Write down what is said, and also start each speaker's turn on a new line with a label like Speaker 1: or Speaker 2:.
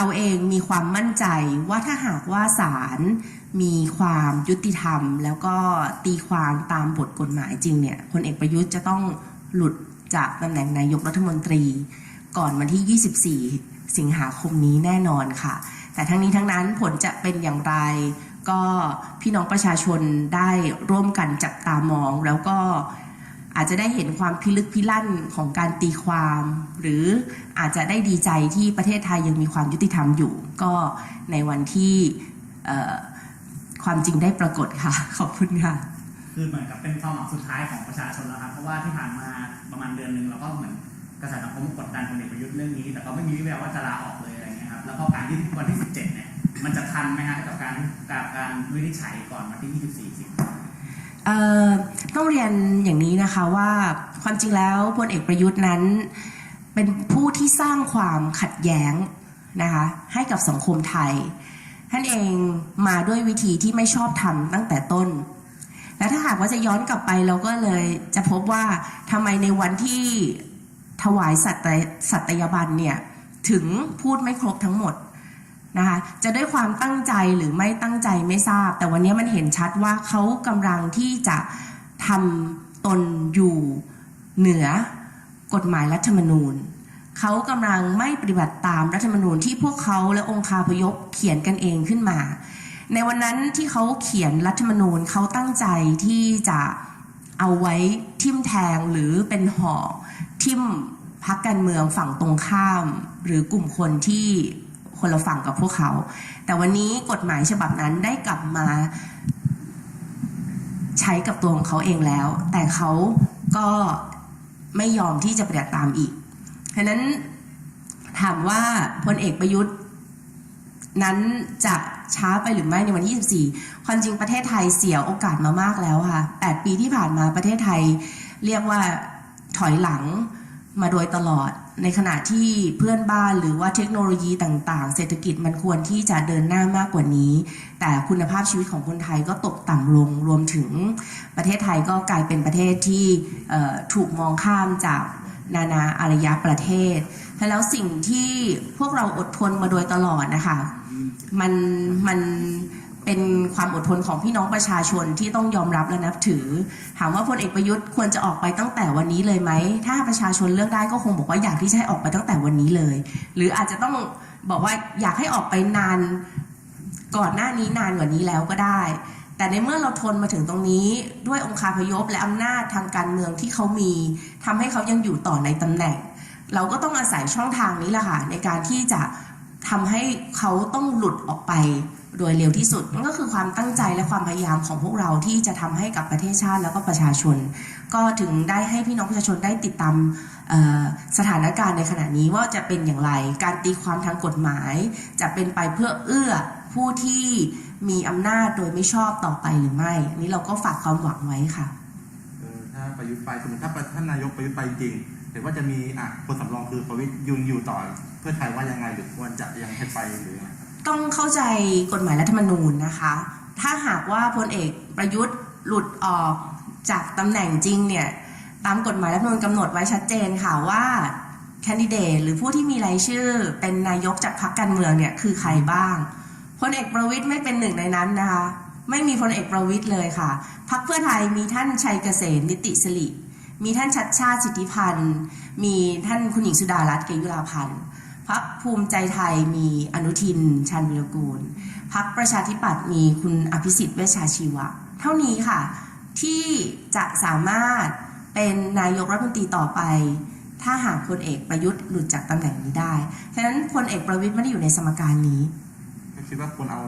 Speaker 1: เราเองมีความมั่นใจว่าถ้าหากว่าศาลมีความยุติธรรม แล้วก็ตีความตามบทกฎหมายจริงเนี่ยพลเอกประยุทธ์จะต้องหลุดจากตำแหน่งนายกรัฐมนตรี ก่อนวันที่ 24 สิงหาคมนี้แน่นอนค่ะ แต่ทั้งนี้ทั้งนั้นผลจะเป็นอย่างไร ก็พี่น้องประชาชนได้ร่วมกันจับตามองแล้วก็ อาจจะได้เห็นความพิลึกพิลั่นของการตีความ หรืออาจจะได้ดีใจที่ประเทศไทยยังมีความยุติธรรมอยู่ ก็ในวันที่ความจริงได้ปรากฏค่ะ ขอบคุณค่ะ
Speaker 2: คือเหมือนกับเป็นความหวังสุดท้ายของประชาชนแล้วครับเพราะว่าที่ผ่านมาประมาณเดือนหนึ่งเราก็เหมือนกระแสสังคมกดดันพลเอกประยุทธ์เรื่องนี้ แต่ก็ไม่มีวิแววว่าจะลาออกเลยอะไรเงี้ยครับแล้วก็การที่วันที่ 17เนี่ยมันจะทันไหมฮะกับการกับการวินิจฉัยก่อนวันที่ 24สิงหาคม
Speaker 1: ต้องเรียนอย่างนี้นะคะว่าความจริงแล้วพลเอกประยุทธ์นั้น เป็นผู้ที่สร้างความขัดแย้งนะคะให้กับสังคมไทย ท่านเองมาด้วยวิธีที่ไม่ชอบทำตั้งแต่ต้น และถ้าหากว่าจะย้อนกลับไปเราก็เลยจะพบว่าทำไมในวันที่ถวายสัตยสัตยาบันเนี่ยถึงพูดไม่ครบทั้งหมด นะคะจะด้วยความตั้งใจหรือไม่ตั้งใจไม่ทราบ แต่วันนี้มันเห็นชัดว่าเขากำลังที่จะทำตนอยู่เหนือกฎหมายรัฐธรรมนูญเขากำลังไม่ปฏิบัติตามรัฐธรรมนูญที่พวกเขาและองค์คาพยพเขียนกันเองขึ้นมา ในวันนั้นที่เขาเขียนรัฐธรรมนูญเขาตั้งใจที่จะเอาไว้ทิ่มแทงหรือเป็นหอกทิ่มพักการเมืองฝั่งตรงข้าม หรือกลุ่มคนที่ คนละฝั่งกับพวกเขา แต่วันนี้กฎหมายฉบับนั้นได้กลับมาใช้กับตัวของเขาเองแล้ว แต่เขาก็ไม่ยอมที่จะปฏิบัติตามอีกฉะนั้นถามว่าพลเอกประยุทธ์นั้นจะช้าไปหรือไม่ในวันที่24ความจริงประเทศไทยเสียโอกาสมามากแล้วค่ะ 8 ปีที่ผ่านมาประเทศไทยเรียกว่าถอยหลัง มาโดยตลอด ในขณะที่เพื่อนบ้านหรือว่าเทคโนโลยีต่าง ๆ เศรษฐกิจมันควรที่จะเดินหน้ามากกว่านี้ แต่คุณภาพชีวิตของคนไทยก็ตกต่ำลง รวมถึงประเทศไทยก็กลายเป็นประเทศที่ถูกมองข้ามจากนานาอารยประเทศ แล้วสิ่งที่พวกเราอดทนมาโดยตลอดนะคะ มันมันเป็น ความอดทนของพี่น้องประชาชนที่ต้องยอมรับและนับถือ ถามว่าพลเอกประยุทธ์ควรจะออกไปตั้งแต่วันนี้เลยไหม ถ้าประชาชนเลือกได้ก็คงบอกว่าอยากที่จะให้ออกไปตั้งแต่วันนี้เลย หรืออาจจะต้องบอกว่าอยากให้ออกไปนานก่อนหน้านี้นานกว่านี้แล้วก็ได้ แต่ในเมื่อเราทนมาถึงตรงนี้ด้วยองคาพยพและอำนาจทางการเมืองที่เขามีทำให้เขายังอยู่ต่อในตำแหน่ง เราก็ต้องอาศัยช่องทางนี้แหละค่ะในการที่จะทำให้เขาต้องหลุดออกไป โดยเร็วที่สุดนั่นก็คือความตั้งใจและความพยายามของพวกเราที่จะทำให้กับประเทศชาติแล้วก็ประชาชน ก็ถึงได้ให้พี่น้องประชาชนได้ติดตามสถานการณ์ในขณะนี้ว่าจะเป็นอย่างไร การตีความทางกฎหมาย จะเป็นไปเพื่อเอื้อผู้ที่มีอำนาจโดยไม่ชอบต่อไปหรือไม่อันนี้เราก็ฝากความหวังไว้ค่ะ
Speaker 3: ถ้าประยุทธ์ไปสมมติถ้าท่านนายกประยุทธ์ไปจริงเห็นว่าจะมีอะคนสำรองคือประวิตรยุนอยู่ต่อ เพื่อไทยว่ายังไงหรือควรจะยังให้ไปหรือยังไง
Speaker 1: ต้องเข้าใจกฎหมายรัฐธรรมนูญนะคะ ถ้าหากว่าพลเอกประยุทธ์หลุดออกจากตำแหน่งจริงเนี่ยตามกฎหมายรัฐธรรมนูญกำหนดไว้ชัดเจนค่ะว่าแคนดิเดตหรือผู้ที่มีรายชื่อเป็นนายกจากพรรคการเมืองเนี่ยคือใครบ้างพลเอกประวิทย์ไม่เป็นหนึ่งในนั้นนะคะ ไม่มีพลเอกประวิทย์เลยค่ะพรรคเพื่อไทยมีท่านชัยเกษมนิติสิริมีท่านชัดชาติสิทธิพันธ์ มีท่านคุณหญิงสุดารัตน์เกยุราพันธ์ พักภูมิใจไทยมีอนุทินชาญวิรกูลพักประชาธิปัตย์มีคุณอภิสิทธิ์เวชชาชีวะ เท่านี้ค่ะ ที่จะสามารถเป็นนายกรัฐมนตรีต่อไป ถ้าหากพลเอกประยุทธ์หลุดจากตำแหน่งนี้ได้ฉะนั้นพลเอกประวิทย์ไม่ได้อยู่ในสมการนี้
Speaker 3: คิดว่าควรเอา